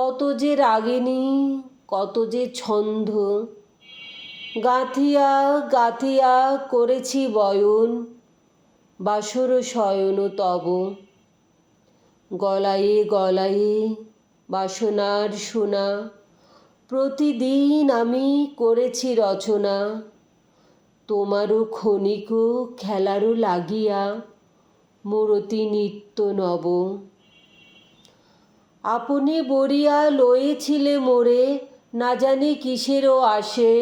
কত যে রাগিনী, কত যে ছন্দ। গাঁথিয়া গাঁথিয়া করেছি বয়ন, বাসর শয়ন তব। গলায়ে গলায়ে বাসনার সোনা, প্রতিদিন আমি করেছি রচনা। তোমারও ক্ষণিক খেলারও লাগিয়া মূরতি নিত্য নব। আপনি বরিয়া লয়েছিলে মোরে, না জানি কিসেরও আসে।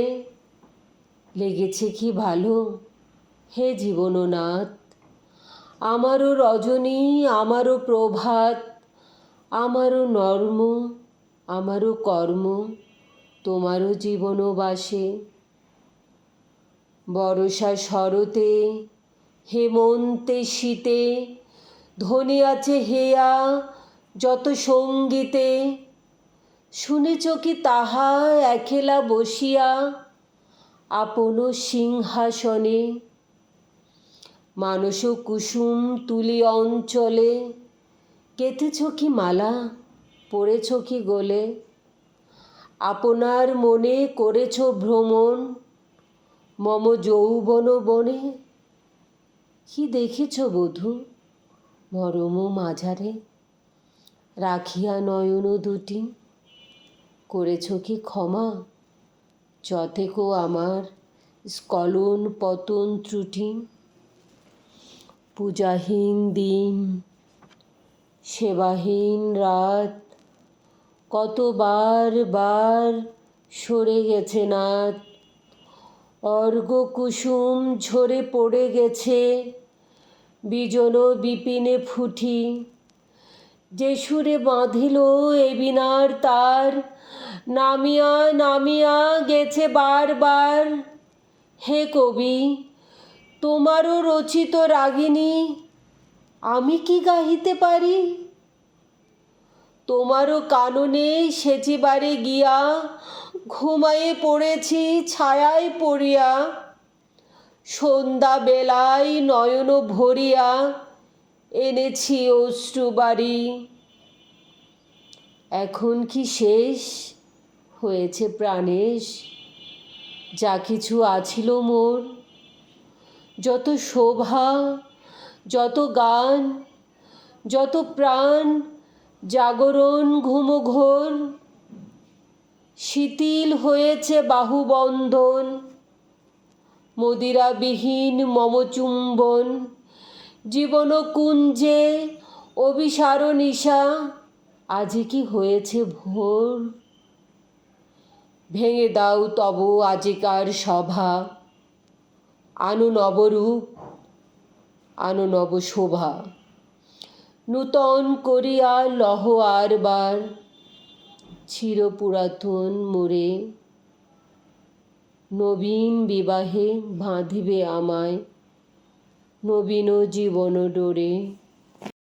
লেগেছে কি ভালো? হে জীবননাথ, আমারও রজনী, আমারও প্রভাত, আমারও নর্ম, আমারও কর্ম, তোমারও জীবনও বাসে বরষা শরতে, হেমন্তে শীতে, ধনী আছে হেয়া যত সঙ্গীতে শুনেছ কি তাহা একেলা বসিয়া? আপন সিংহাসনে মানস কুসুম তুলি অঞ্চলে কেটেছ কি মালা? পড়েছ কি গোলে? আপনার মনে করেছ ভ্রমণ? মম যৌবন বনে কি দেখেছ বধূ? মরম মাঝারে রাখিয়া নয়ন দুটি। করেছ কি ক্ষমা? যথেকো আমার স্কলন পতন ত্রুটি। পূজাহীন দিন, সেবাহীন রাত, কতবার বার সরে গেছে নাথ অর্ঘ কুসুম ঝরে পড়ে গেছে, বিজন বিপিনে ফুটি। যে সুরে বাঁধিল এ তার, নামিয়া নামিয়া গেছে বারবার। হে কবি, তোমারও রচিত রাগিনী, আমি কি গাহিতে পারি? তোমারও কাননে সেচিবারে গিয়া, ঘুমায়ে পড়েছি ছায়ায় পড়িয়া সন্ধ্যা বেলায় নয়ন ভরিয়া এনেছি অশ্রুবাড়ি এখন কি শেষ? হয়েছে প্রাণেশ। যা কিছু আছিল মোর। যত শোভা, যত গান, যত প্রাণ জাগরণ ঘুমঘোর, শিথিল হয়েছে বাহুবন্ধন, মদিরাবিহীন মমচুম্বন। জীবন কুঞ্জে অভিসার নিশা আজে কি হয়েছে ভোর? ভেঙে দাও তব আজিকার সভা, আনু নবরূপ, আনু নব শোভা। নূতন করিয়া লহ আরবার চির পুরাতন মোরে। নবীন বিবাহে বাঁধিবে আমায় নবীন জীবন ডোরে